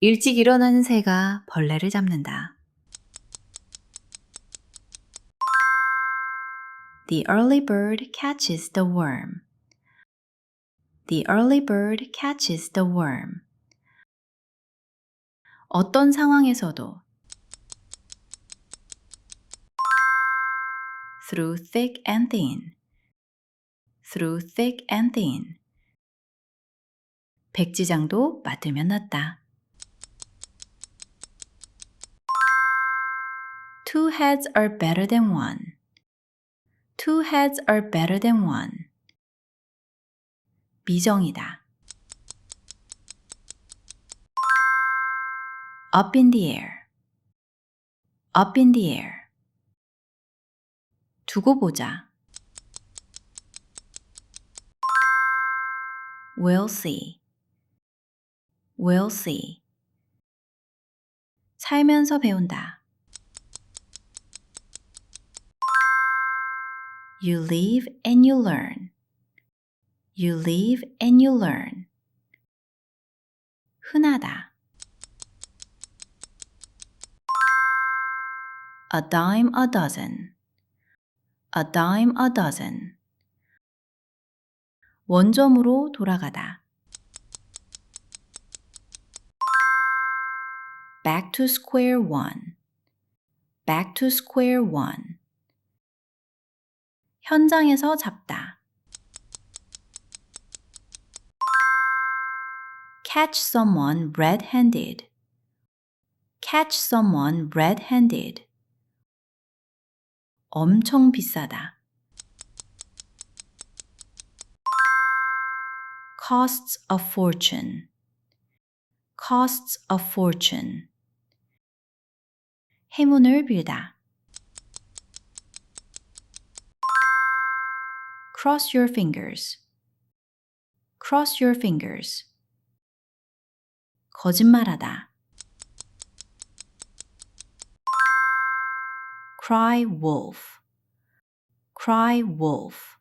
일찍 일어나는 새가 벌레를 잡는다. The early bird catches the worm. The early bird catches the worm. 어떤 상황에서도 through thick and thin. through thick and thin. 백지장도 맞들면 낫다. Two heads are better than one. Two heads are better than one. 미정이다. Up in the air. Up in the air. 두고 보자. We'll see. We'll see. 살면서 배운다. You live and you learn. You live and you learn. 흔하다. A dime a dozen. A dime a dozen. 원점으로 돌아가다. Back to square one. Back to square one. 현장에서 잡다. Catch someone red-handed. Catch someone red-handed. 엄청 비싸다. Costs a fortune. Costs a fortune. 행운을 빌다. Cross your fingers. Cross your fingers. 거짓말하다. Cry wolf. Cry wolf.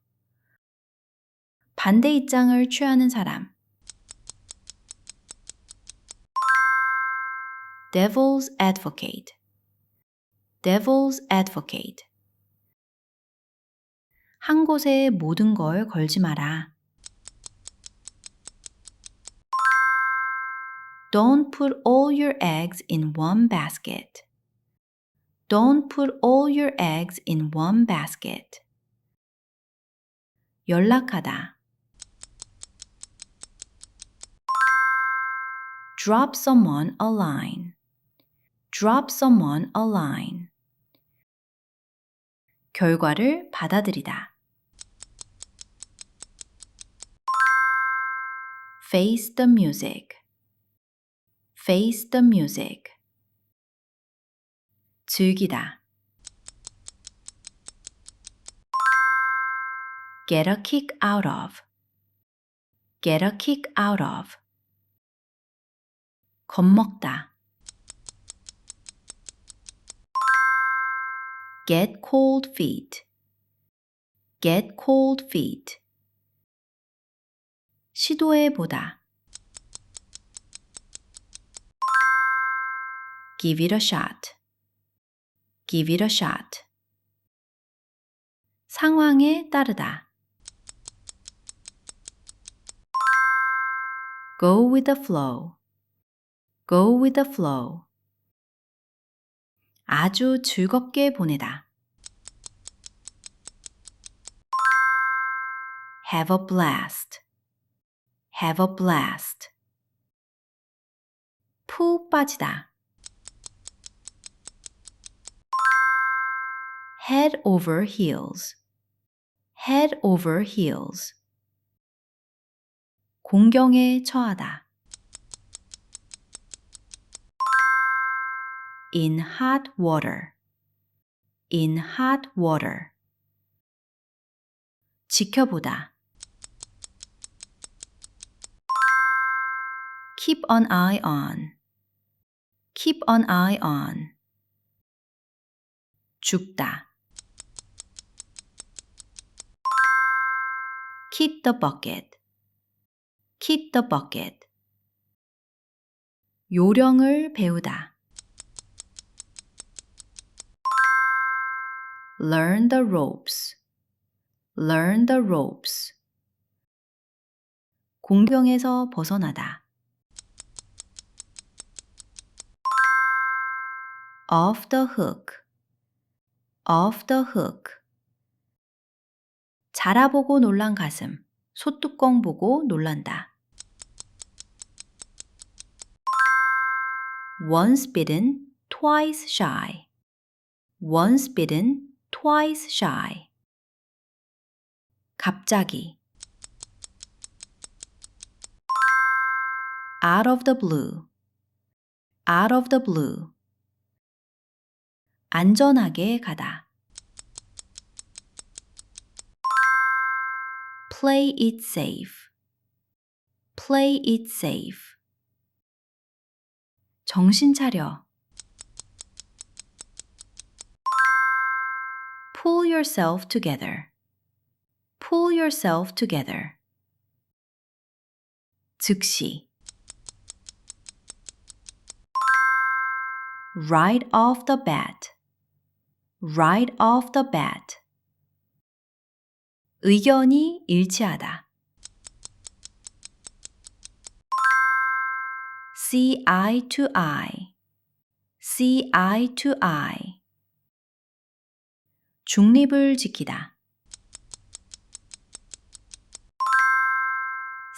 반대 입장을 취하는 사람. Devil's advocate. Devil's advocate. 한 곳에 모든 걸 걸지 마라. Don't put all your eggs in one basket. Don't put all your eggs in one basket. 연락하다. Drop someone a line. Drop someone a line. 결과를 받아들이다. Face the music. Face the music. 즐기다. Get a kick out of. Get a kick out of. 겁먹다. Get cold feet. Get cold feet. 시도해 보다. Give it a shot. Give it a shot. 상황에 따르다. Go with the flow. Go with the flow. 아주 즐겁게 보내다. Have a blast. Have a blast. 푹 빠지다. Head over heels. Head over heels. 공경에 처하다. In hot water. In hot water. 지켜보다. Keep an eye on. Keep an eye on. 죽다. Keep the bucket. Keep the bucket. 요령을 배우다. learn the ropes. learn the ropes. 공병에서 벗어나다. Off the hook. off the hook. 자라보고 놀란 가슴. 소뚜껑 보고 놀란다. once bitten, twice shy. once bitten, twice shy. 갑자기. out of the blue. out of the blue. 안전하게 가다. play it safe. play it safe. 정신 차려. pull yourself together. pull yourself together. 즉시. right off the bat. right off the bat. 의견이 일치하다. see eye to eye. see eye to eye. 중립을 지키다.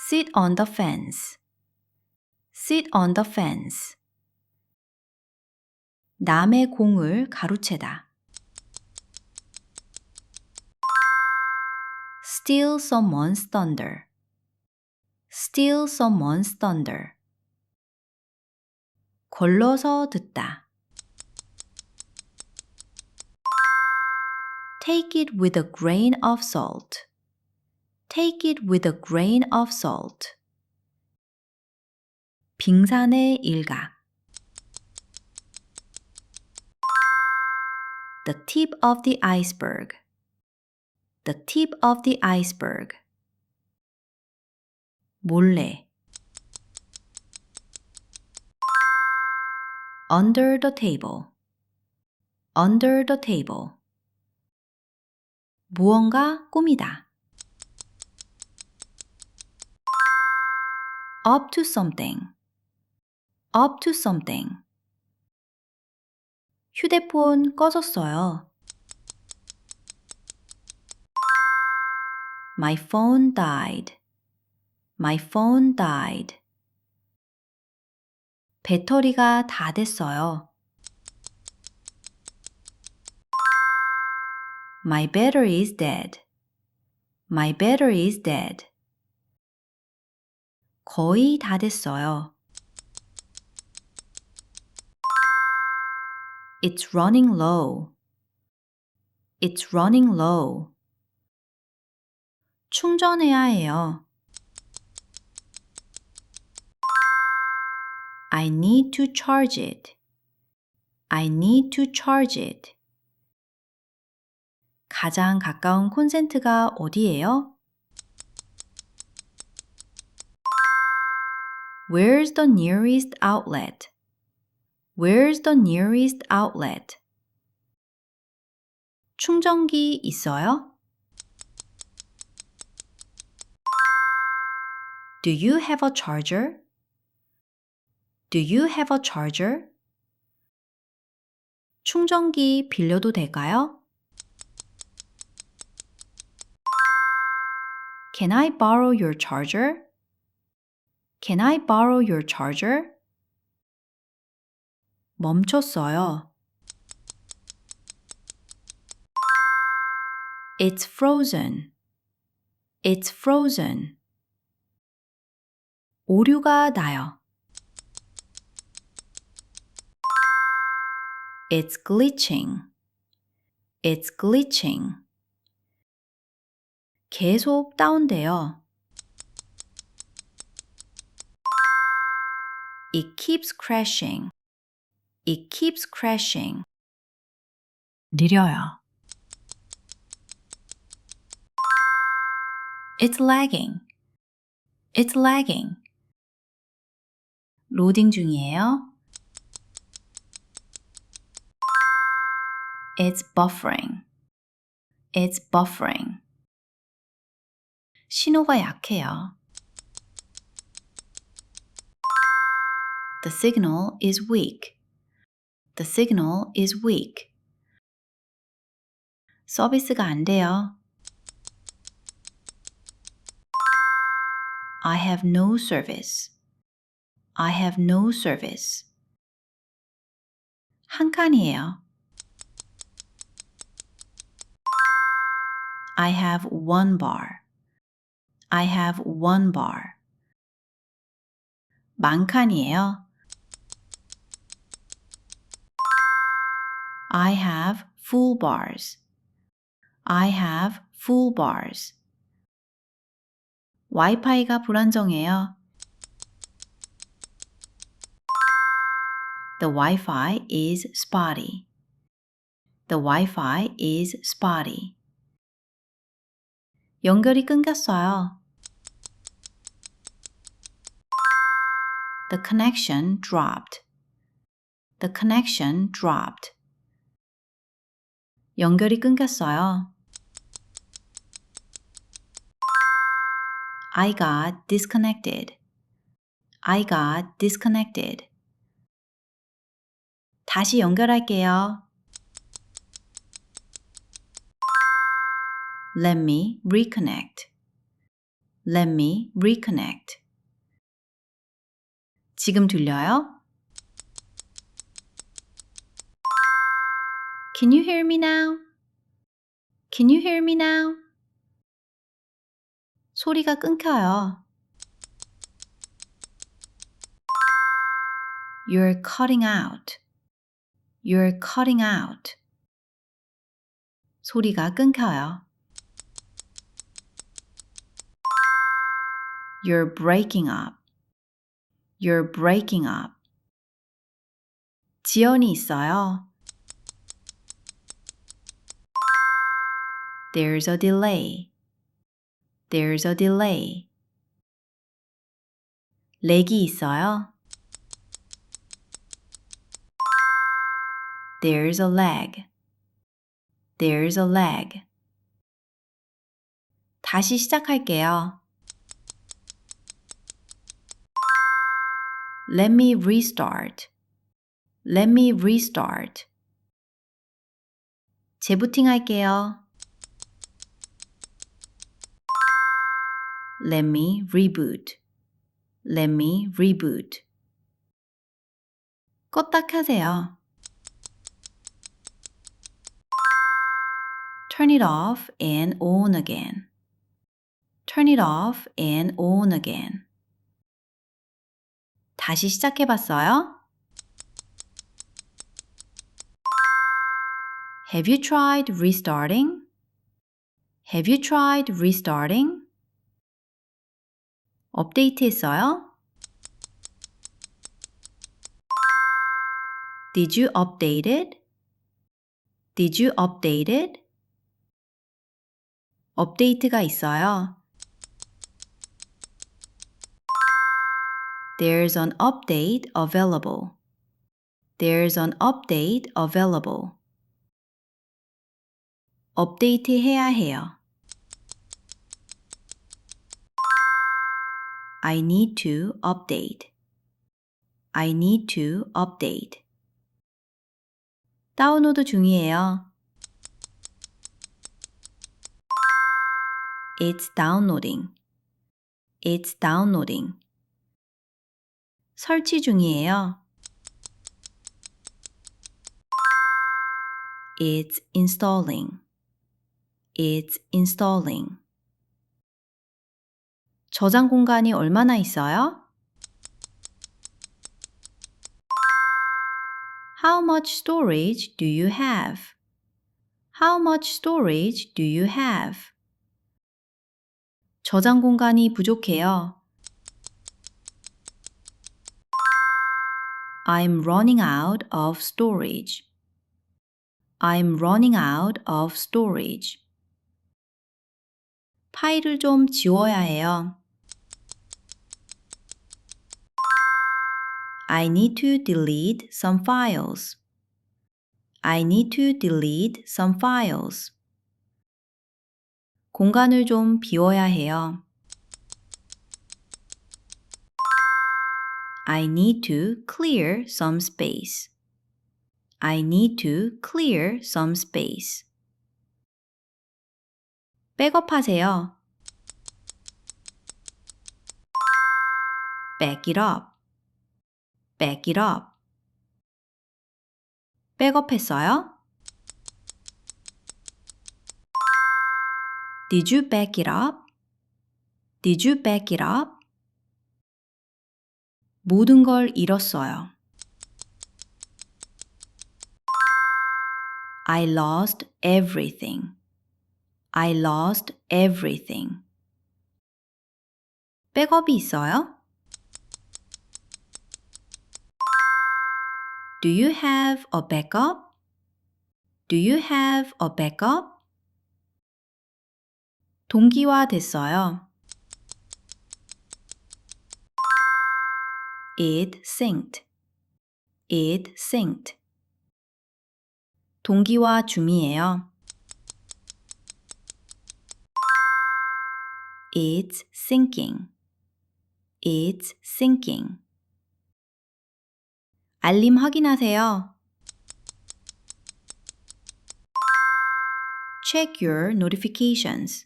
sit on the fence. sit on the fence. 남의 공을 가로채다. steal someone's thunder. steal someone's thunder. 걸러서 듣다. take it with a grain of salt. take it with a grain of salt. 빙산의 일각. the tip of the iceberg. The tip of the iceberg. 몰래. under the table. under the table. 무언가 꾸미다. up to something. up to something. 휴대폰 꺼졌어요. My phone died. My phone died. 배터리가 다 됐어요. My battery is dead. My battery is dead. 거의 다 됐어요. It's running low. It's running low. 충전해야 해요. I need to charge it. I need to charge it. 가장 가까운 콘센트가 어디예요? Where's the nearest outlet? Where's the nearest outlet? 충전기 있어요? Do you have a charger? Do you have a charger? 충전기 빌려도 될까요? Can I borrow your charger? Can I borrow your charger? 멈췄어요. It's frozen. It's frozen. 오류가 나요. It's glitching. It's glitching. 계속 다운돼요. It keeps crashing. It keeps crashing. 느려요. It's lagging. It's lagging. 로딩 중이에요. It's buffering. It's buffering. 신호가 약해요. The signal is weak. The signal is weak. 서비스가 안 돼요. I have no service. I have no service. 한 칸이에요. I have one bar. I have one bar. 만 칸이에요. I have full bars. I have full bars. 와이파이가 불안정해요. The Wi-Fi is spotty. The Wi-Fi is spotty. 연결이 끊겼어요. The connection dropped. The connection dropped. 연결이 끊겼어요. I got disconnected. I got disconnected. 다시 연결할게요. Let me reconnect. Let me reconnect. 지금 들려요? Can you hear me now? Can you hear me now? 소리가 끊겨요. You're cutting out. You're cutting out. 소리가 끊겨요. You're breaking up. You're breaking up. 지연이 있어요. There's a delay. There's a delay. 렉이 있어요. There's a lag. There's a lag. 다시 시작할게요. Let me restart. Let me restart. 재부팅 할게요. Let me reboot. Let me reboot. 껐다 켜세요. Turn it off and on again. Turn it off and on again. 다시 시작해 봤어요? Have you tried restarting? Have you tried restarting? 업데이트 했어요? Did you update it? Did you update it? 업데이트가 있어요. There's an update available. There's an update available. 업데이트 해야 해요. I need to update. I need to update. 다운로드 중이에요. It's downloading. It's downloading. 설치 중이에요. It's installing. It's installing. 저장 공간이 얼마나 있어요? How much storage do you have? How much storage do you have? 저장 공간이 부족해요. I'm running out of storage. I'm running out of storage. 파일을 좀 지워야 해요. I need to delete some files. I need to delete some files. 공간을 좀 비워야 해요. I need to clear some space. I need to clear some space. 백업하세요. Back it up. Back it up. 백업했어요? Did you back it up? Did you back it up? 모든 걸 잃었어요. I lost everything. I lost everything. 백업이 있어요? Do you have a backup? Do you have a backup? 동기화 됐어요. It synced. It synced. 동기화 중이에요. It's syncing. It's syncing. 알림 확인하세요. Check your notifications.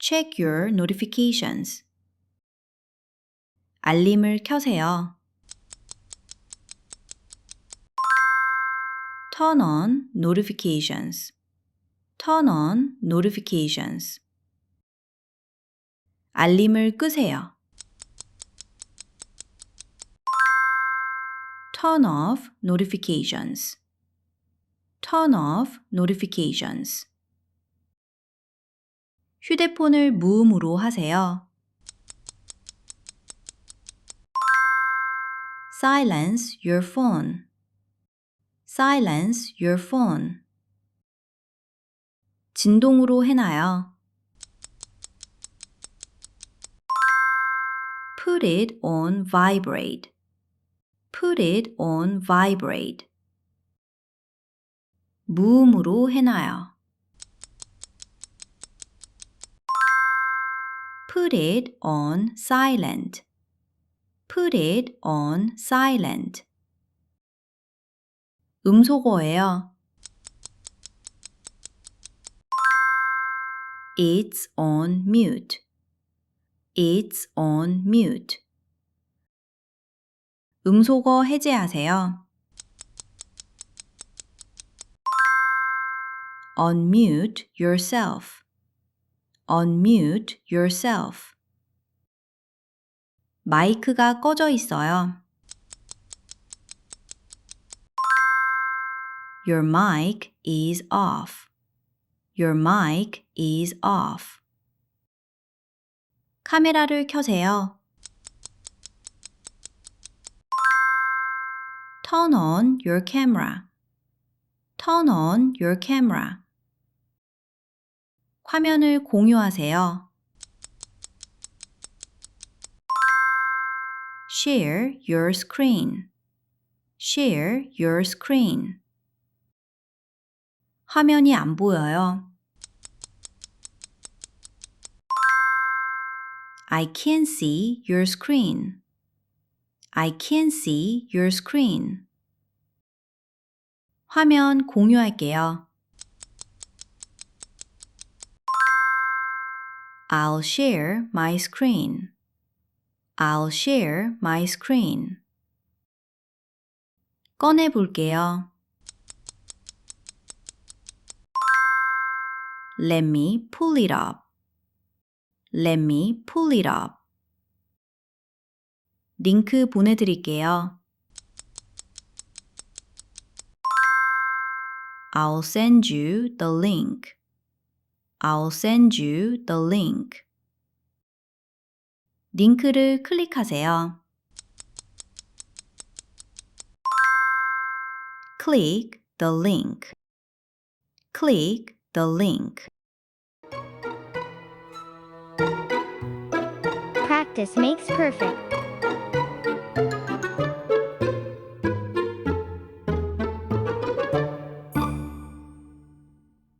Check your notifications. 알림을 켜세요. Turn on notifications. Turn on notifications. 알림을 끄세요. Turn off notifications. Turn off notifications. 휴대폰을 무음으로 하세요. Silence your phone. Silence your phone. 진동으로 해놔요. Put it on vibrate. Put it on vibrate. 무음으로 해놔요. Put it on silent. Put it on silent. 음소거예요. It's on mute. It's on mute. 음소거 해제하세요. Unmute yourself. Unmute yourself. 마이크가 꺼져 있어요. Your mic is off. Your mic is off. 카메라를 켜세요. Turn on your camera. Turn on your camera. 화면을 공유하세요. Share your screen. Share your screen. 화면이 안 보여요. I can't see your screen. I can't see your screen. 화면 공유할게요. I'll share my screen. I'll share my screen. 꺼내 볼게요. Let me pull it up. Let me pull it up. 링크 보내드릴게요. I'll send you the link. I'll send you the link. 링크를 클릭하세요. Click the link. Click the link. Practice makes perfect.